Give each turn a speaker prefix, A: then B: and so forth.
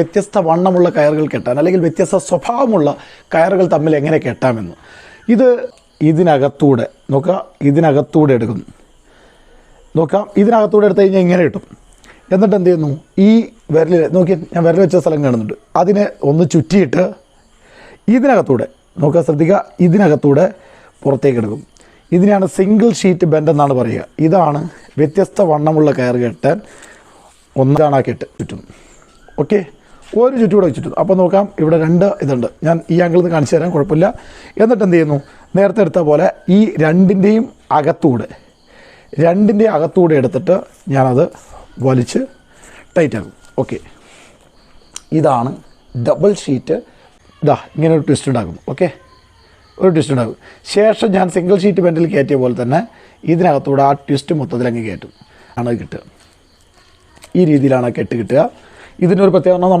A: വ്യത്യസ്ത വണ്ണമുള്ള കയറുകൾ കെട്ടാൻ അല്ലെങ്കിൽ വ്യത്യസ്ത സ്വഭാവമുള്ള കയറുകൾ തമ്മിൽ എങ്ങനെ കെട്ടാമെന്ന്. ഇത് ഇതിനകത്തൂടെ നോക്കുക ഇതിനകത്തൂടെ എടുക്കുന്നു നോക്കാം ഇതിനകത്തൂടെ എടുത്തു കഴിഞ്ഞാൽ ഇങ്ങനെ കിട്ടും. എന്നിട്ട് എന്ത് ചെയ്യുന്നു? ഈ വിരലിൽ നോക്കി ഞാൻ വിരൽ വെച്ച സ്ഥലം കാണുന്നുണ്ട്. അതിനെ ഒന്ന് ചുറ്റിയിട്ട് ഇതിനകത്തൂടെ നോക്കുക ശ്രദ്ധിക്കുക ഇതിനകത്തൂടെ പുറത്തേക്ക് എടുക്കും. ഇതിനെയാണ് സിംഗിൾ ഷീറ്റ് ബെൻഡ് എന്നാണ് പറയുക. ഇതാണ് വ്യത്യസ്ത വണ്ണമുള്ള കയർ കെട്ടാൻ ഒന്നാണ് ആ കെട്ട് ചുറ്റും. ഓക്കെ ഒരു ചുറ്റൂടെ ചുറ്റും അപ്പോൾ നോക്കാം ഇവിടെ രണ്ട് ഇതുണ്ട്. ഞാൻ ഈ ആംഗിളിൽ നിന്ന് കാണിച്ചു തരാം കുഴപ്പമില്ല. എന്നിട്ട് എന്ത് ചെയ്യുന്നു? നേരത്തെ എടുത്ത പോലെ ഈ രണ്ടിന്റെയും അകത്തൂടെ രണ്ടിന്റെ അകത്തൂടെ എടുത്തിട്ട് ഞാനത് വലിച്ച് ടൈറ്റ് ആക്കും. ഓക്കെ ഇതാണ് ഡബിൾ ഷീറ്റ് ഇതാ ഇങ്ങനെ ഒരു ട്വിസ്റ്റ് ഉണ്ടാക്കും ഓക്കെ ഒരു ട്വിസ്റ്റ് ഉണ്ടാകും. ശേഷം ഞാൻ സിംഗിൾ ഷീറ്റ് പെന്റിൽ കയറ്റിയ പോലെ തന്നെ ഇതിനകത്തൂടെ ആ ട്വിസ്റ്റ് മൊത്തത്തിൽ അങ്ങ് കയറ്റും. ആണ് കിട്ടുക. ഈ രീതിയിലാണ് കെട്ട് കിട്ടുക. ഇതിനൊരു പ്രത്യേകത നമ്മൾ